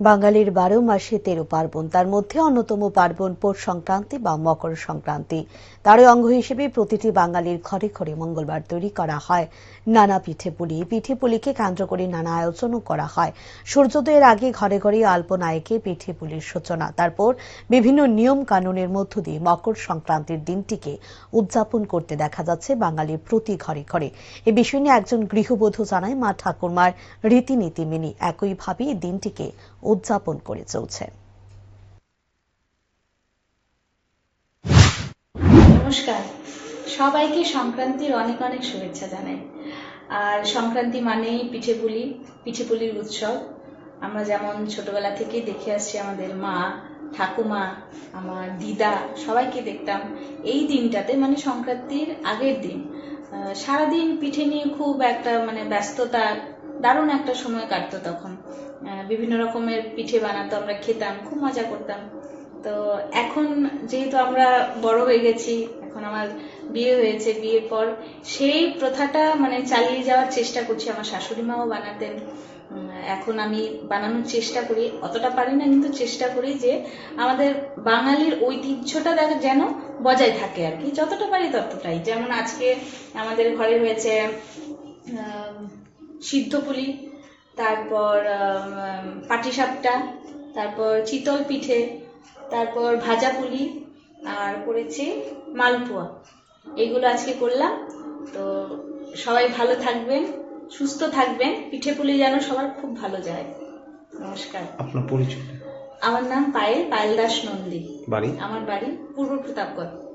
বাঙালির বারো মাসে তেরো পার্বণ, তার মধ্যে অন্যতম পার্বণ পৌষ সংক্রান্তি বা মকর সংক্রান্তি। তারই অঙ্গ হিসেবে প্রতিটি বাঙালির ঘরে ঘরে মঙ্গলবার তৈরি করা হয়। নানা পিঠে পুলি পিঠে পুলিকে কেন্দ্র করে নানা আয়োজনও করা হয়। সূর্যোদয়ের আগে ঘরে ঘরে আল্পনায়কে পিঠে পুলির সূচনা, তারপর বিভিন্ন নিয়ম কানুনের মধ্য দিয়ে মকর সংক্রান্তির দিনটিকে উদযাপন করতে দেখা যাচ্ছে বাঙালির প্রতি ঘরে ঘরে। এ বিষয় নিয়ে একজন গৃহবধূ জানায়, মা ঠাকুরমার রীতিনীতি মেনে একইভাবে এই দিনটিকে উদযাপন করে চলছে। নমস্কার। সবাইকে সংক্রান্তির অনেক অনেক শুভেচ্ছা জানাই। আর সংক্রান্তি মানেই পিঠে পুলি পিঠে পুলির উৎসব। আমরা যেমন ছোটবেলা থেকেই দেখে আসছি আমাদের মা, ঠাকুমা, আমার দিদা, সবাইকে দেখতাম। এই দিনটাতে মানে সংক্রান্তির আগের দিন। সারাদিন পিঠে নিয়ে খুব একটা মানে ব্যস্ততা, দারুণ একটা সময় কাটতো তখন। বিভিন্ন রকমের পিঠে বানাতো, আমরা খেতাম, খুব মজা করতাম। তো এখন যেহেতু আমরা বড় হয়ে গেছি, এখন আমার বিয়ে হয়েছে, বিয়ের পর সেই প্রথাটা মানে চালিয়ে যাওয়ার চেষ্টা করছি আমার শাশুড়ি মাও বানাতেন। এখন আমি বানানোর চেষ্টা করি, অতটা পারি না, কিন্তু চেষ্টা করি যে আমাদের বাঙালির ঐতিহ্যটা যেন বজায় থাকে আর কি। যতটা পারি ততটাই। যেমন আজকে আমাদের ঘরে হয়েছে সিদ্ধ পুলি, তারপর পাটিসাপটা, তারপর চিতল পিঠে, তারপর ভাজা পুলি, আর করেছি মালপোয়া। এগুলো আজকে করলাম। তো সবাই ভালো থাকবেন। সুস্থ থাকবেন পিঠে পুলি যেন সবার খুব ভালো যায়। নমস্কার। আপনার পরিচয় আমার নাম পায়েল পায়েল দাস নন্দী। বাড়ি? আমার বাড়ি পূর্ব প্রতাপগড়।